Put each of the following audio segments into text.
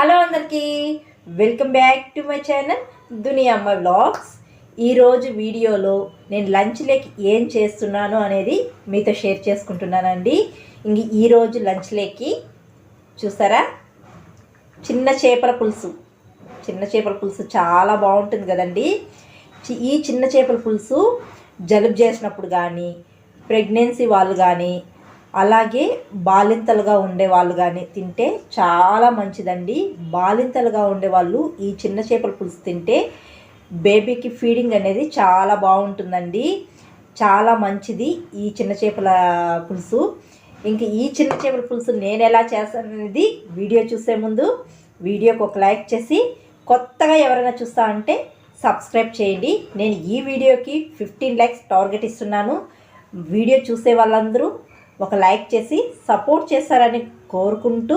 Hello అందరికీ welcome back to my channel Duniya Amma vlogs ఈరోజు వీడియోలో నేను లంచ్లోకి ఏం చేస్తున్నాను అనేది మీతో షేర్ చేసుకుంటున్నానండి. ఇంక ఈరోజు లంచ్లోకి చూసారా? చిన్న చేపల పులుసు. చిన్న చేపల పులుసు చాలా బాగుంటుంది కదండి. చి- ఈ చిన్న చేపల పులుసు జలుబు చేసినప్పుడు కానీ ప్రెగ్నెన్సీ వాళ్ళు కానీ అలాగే బాలింతలుగా ఉండే వాళ్ళు కానీ తింటే చాలా మంచిదండి. బాలింతలుగా ఉండే వాళ్ళు ఈ చిన్న చేపల పులుసు తింటే బేబీకి ఫీడింగ్ అనేది చాలా బాగుంటుందండి. చాలా మంచిది ఈ చిన్న చేపల పులుసు. ఇంక ఈ చిన్న చేపల పులుసు నేను ఎలా చేస్తాను అనేది వీడియో చూసే ముందు వీడియోకి ఒక లైక్ చేసి కొత్తగా ఎవరైనా చూస్తా అంటే సబ్స్క్రైబ్ చేయండి. నేను ఈ వీడియోకి ఫిఫ్టీన్ లైక్స్ టార్గెట్ ఇస్తున్నాను. వీడియో చూసే వాళ్ళందరూ ఒక లైక్ చేసి సపోర్ట్ చేస్తారని కోరుకుంటూ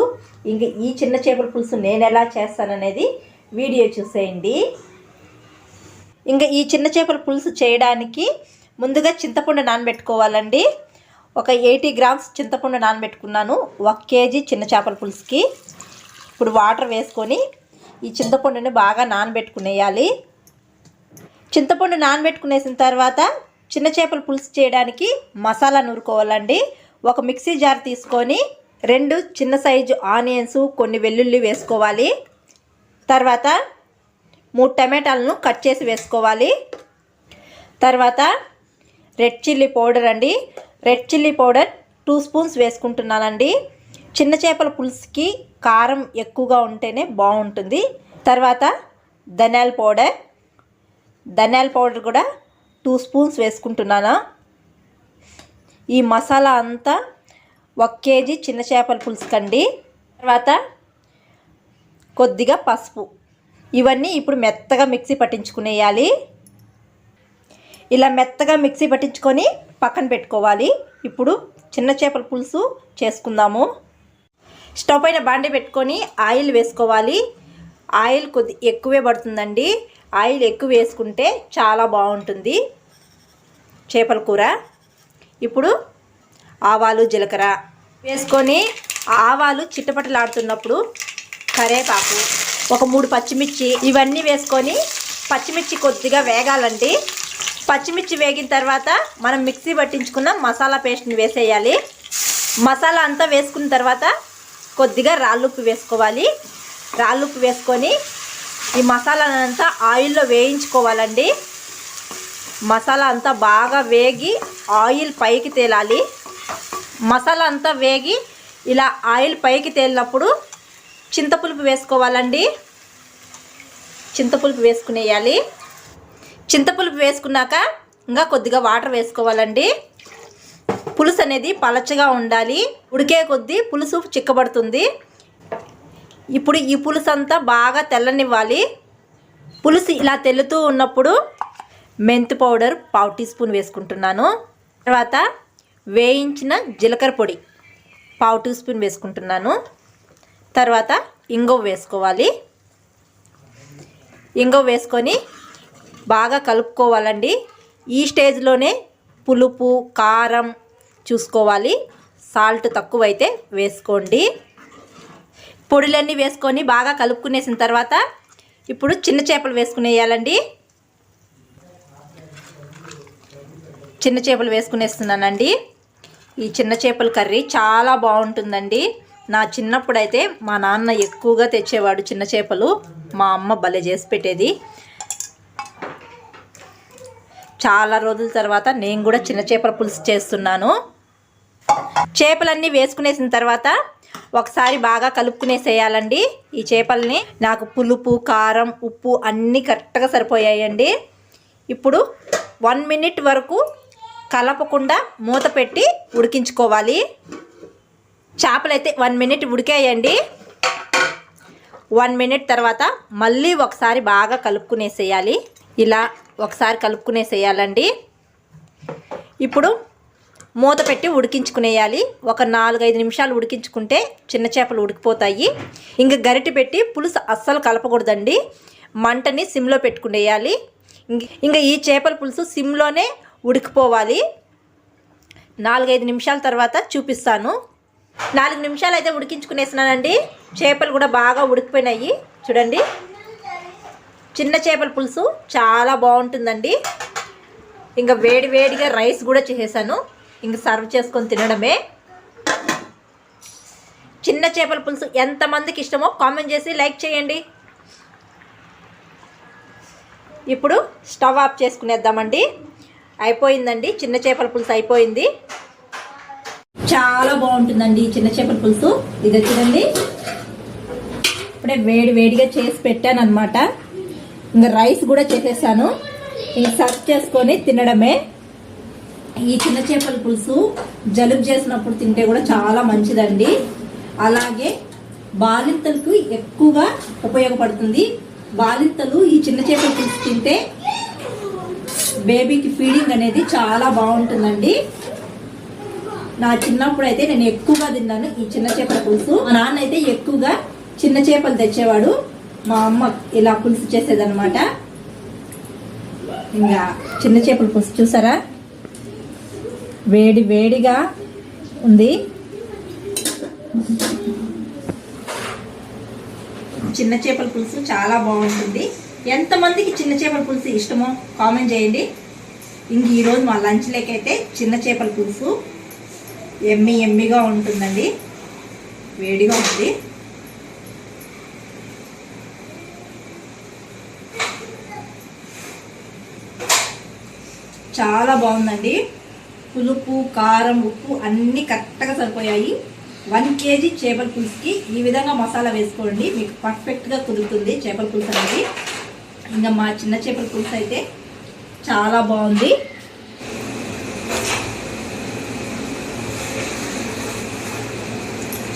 ఇంక ఈ చిన్న చేపల పులుసు నేను ఎలా చేస్తాననేది వీడియో చూసేయండి. ఇంకా ఈ చిన్న చేపల పులుసు చేయడానికి ముందుగా చింతపండు నానబెట్టుకోవాలండి. ఒక ఎయిటీ గ్రామ్స్ చింతపండు నానబెట్టుకున్నాను. ఒక కేజీ చిన్న చేపల పులుసుకి ఇప్పుడు వాటర్ వేసుకొని ఈ చింతపండుని బాగా నానబెట్టుకునేయాలి. చింతపండు నానబెట్టుకునేసిన తర్వాత చిన్న చేపల పులుసు చేయడానికి మసాలా నూరుకోవాలండి. ఒక మిక్సీ జార్ తీసుకొని రెండు చిన్న సైజు ఆనియన్స్ కొన్ని వెల్లుల్లి వేసుకోవాలి. తర్వాత మూడు టమాటాలను కట్ చేసి వేసుకోవాలి. తర్వాత రెడ్ చిల్లీ పౌడర్ అండి. Red chilli powder two spoons వేసుకుంటున్నానండి. చిన్న చేపల పులుసుకి కారం ఎక్కువగా ఉంటేనే బాగుంటుంది. తర్వాత ధనియాల పౌడర్. ధనియాల పౌడర్ కూడా టూ స్పూన్స్ వేసుకుంటున్నాను. ఈ మసాలా అంతా ఒక కేజీ చిన్న చేపల పులుసుకండి. తర్వాత కొద్దిగా పసుపు. ఇవన్నీ ఇప్పుడు మెత్తగా మిక్సీ పట్టించుకునేయాలి. ఇలా మెత్తగా మిక్సీ పట్టించుకొని పక్కన పెట్టుకోవాలి. ఇప్పుడు చిన్న చేపల పులుసు చేసుకుందాము. స్టవ్ పైన బాండి పెట్టుకొని ఆయిల్ వేసుకోవాలి. ఆయిల్ కొద్ది ఎక్కువే పడుతుందండి. ఆయిల్ ఎక్కువ వేసుకుంటే చాలా బాగుంటుంది. చేపల కూర. ఇప్పుడు ఆవాలు జీలకర్ర వేసుకొని ఆవాలు చిట్టపట్టలాడుతున్నప్పుడు కరేపాకు ఒక మూడు పచ్చిమిర్చి ఇవన్నీ వేసుకొని పచ్చిమిర్చి కొద్దిగా వేగాలండి. పచ్చిమిర్చి వేగిన తర్వాత మనం మిక్సీ పట్టించుకున్న మసాలా పేస్ట్ని వేసేయాలి. మసాలా అంతా వేసుకున్న తర్వాత కొద్దిగా రాళ్ళుప్పు వేసుకోవాలి. రాళ్ళుప్పు వేసుకొని ఈ మసాలానంతా ఆయిల్లో వేయించుకోవాలండి. మసాలా అంతా బాగా వేగి ఆయిల్ పైకి తేలాలి. మసాలా అంతా వేగి ఇలా ఆయిల్ పైకి తేలినప్పుడు చింతపులుపు వేసుకోవాలండి. చింతపులుపు వేసుకునేయాలి. చింతపులుపు వేసుకున్నాక ఇంకా కొద్దిగా వాటర్ వేసుకోవాలండి. పులుసు అనేది పలచగా ఉండాలి. ఉడికే కొద్దీ పులుసు చిక్కబడుతుంది. ఇప్పుడు ఈ పులుసు అంతా బాగా తెల్లనివ్వాలి. పులుసు ఇలా తెల్లుతూ ఉన్నప్పుడు మెంతి పౌడర్ పావు టీ స్పూన్ వేసుకుంటున్నాను. తర్వాత వేయించిన జీలకర్ర పొడి పావు టీ స్పూన్ వేసుకుంటున్నాను. తర్వాత ఇంగువ వేసుకోవాలి. ఇంగువ వేసుకొని బాగా కలుపుకోవాలండి. ఈ స్టేజ్లోనే పులుపు కారం చూసుకోవాలి. సాల్ట్ తక్కువైతే వేసుకోండి. పొడులన్నీ వేసుకొని బాగా కలుపుకునేసిన తర్వాత ఇప్పుడు చిన్న చేపలు వేసుకునేయాలండి. చిన్న చేపలు వేసుకునేస్తున్నానండి. ఈ చిన్న చేపల కర్రీ చాలా బాగుంటుందండి. నా చిన్నప్పుడైతే మా నాన్న ఎక్కువగా తెచ్చేవాడు చిన్న చేపలు. మా అమ్మ భలే చేసి పెట్టేది. చాలా రోజుల తర్వాత నేను కూడా చిన్న చేపల పులుసు చేస్తున్నాను. చేపలన్నీ వేసుకునేసిన తర్వాత ఒకసారి బాగా కలుపుకునేసేయాలండి. ఈ చేపల్ని నాకు పులుపు కారం ఉప్పు అన్నీ కరెక్ట్గా సరిపోయాయండి. ఇప్పుడు వన్ మినిట్ వరకు కలపకుండా మూత పెట్టి ఉడికించుకోవాలి. చేపలు అయితే వన్ మినిట్ ఉడికేయండి. వన్ మినిట్ తర్వాత మళ్ళీ ఒకసారి బాగా కలుపుకునేసేయాలి. ఇలా ఒకసారి కలుపుకునేసేయాలండి. ఇప్పుడు మూత పెట్టి ఉడికించుకునేయాలి. ఒక నాలుగైదు నిమిషాలు ఉడికించుకుంటే చిన్న చేపలు ఉడికిపోతాయి. ఇంకా గరిటె పెట్టి పులుసు అస్సలు కలపకూడదండి. మంటని సిమ్లో పెట్టుకునేయాలి. ఇంక ఇంకా ఈ చేపల పులుసు సిమ్లోనే ఉడికిపోవాలి. నాలుగైదు నిమిషాల తర్వాత చూపిస్తాను. నాలుగు నిమిషాలు అయితే ఉడికించుకునేసినానండి. చేపలు కూడా బాగా ఉడికిపోయినాయి. చూడండి. చిన్న చేపల పులుసు చాలా బాగుంటుందండి. ఇంకా వేడి వేడిగా రైస్ కూడా చేసేసాను. ఇంక సర్వ్ చేసుకొని తినడమే. చిన్న చేపల పులుసు ఎంతమందికి ఇష్టమో కామెంట్ చేసి లైక్ చేయండి. ఇప్పుడు స్టవ్ ఆఫ్ చేసుకునేద్దామండి. అయిపోయిందండి. చిన్న చేపల పులుసు అయిపోయింది. చాలా బాగుంటుందండి ఈ చిన్న చేపల పులుసు. ఇది వచ్చిందండి ఇప్పుడే వేడి వేడిగా చేసి పెట్టాను అనమాట ఇంకా రైస్ కూడా చేసేసాను. ఇది సర్వ్ చేసుకొని తినడమే. ఈ చిన్న చేపల పులుసు జలుబు చేసినప్పుడు తింటే కూడా చాలా మంచిదండి. అలాగే బాలింతలకు ఎక్కువగా ఉపయోగపడుతుంది. బాలింతలు ఈ చిన్న చేపల పులుసు తింటే బేబీకి ఫీడింగ్ అనేది చాలా బాగుంటుందండి. నా చిన్నప్పుడు అయితే నేను ఎక్కువగా తిన్నాను ఈ చిన్న చేపల పులుసు. మా నాన్న అయితే ఎక్కువగా చిన్న చేపలు తెచ్చేవాడు. మా అమ్మ ఇలా పులుసు చేసేదనమాట ఇంకా చిన్న చేపల పులుసు చూసారా? వేడి వేడిగా ఉంది. చిన్న చేపల పులుసు చాలా బాగుంటుంది. ఎంతమందికి చిన్న చేపల పులుసు ఇష్టమో కామెంట్ చేయండి. ఇంక ఈరోజు మా లంచ్ లేకైతే చిన్న చేపల పులుసు ఎమ్మి ఎమ్మిగా ఉంటుందండి. వేడిగా ఉంది. చాలా బాగుందండి. పులుపు కారం ఉప్పు అన్నీ కరెక్ట్గా సరిపోయాయి. వన్ కేజీ చేపల పులుసుకి ఈ విధంగా మసాలా వేసుకోండి. మీకు పర్ఫెక్ట్గా కుదురుతుంది చేపల పులుసు అనేది. ఇంకా మా చిన్న చేపల పులుసు అయితే చాలా బాగుంది.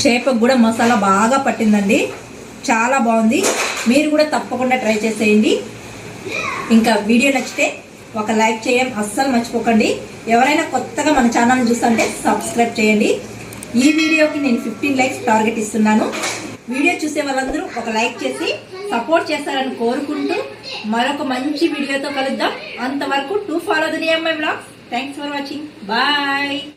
చేపకు కూడా మసాలా బాగా పట్టిందండి. చాలా బాగుంది. మీరు కూడా తప్పకుండా ట్రై చేసేయండి. ఇంకా వీడియో నచ్చితే ఒక లైక్ చేయడం అస్సలు మర్చిపోకండి. ఎవరైనా కొత్తగా మన ఛానల్ చూస్తుంటే సబ్స్క్రైబ్ చేయండి. ఈ వీడియోకి నేను ఫిఫ్టీన్ లైక్స్ టార్గెట్ ఇస్తున్నాను. వీడియో చూసే వాళ్ళందరూ ఒక లైక్ చేసి సపోర్ట్ చేస్తారని కోరుకుంటూ మరొక మంచి వీడియోతో కలుద్దాం. అంతవరకు టూ ఫాలో ది అమ్మాయి blogs thanks for watching bye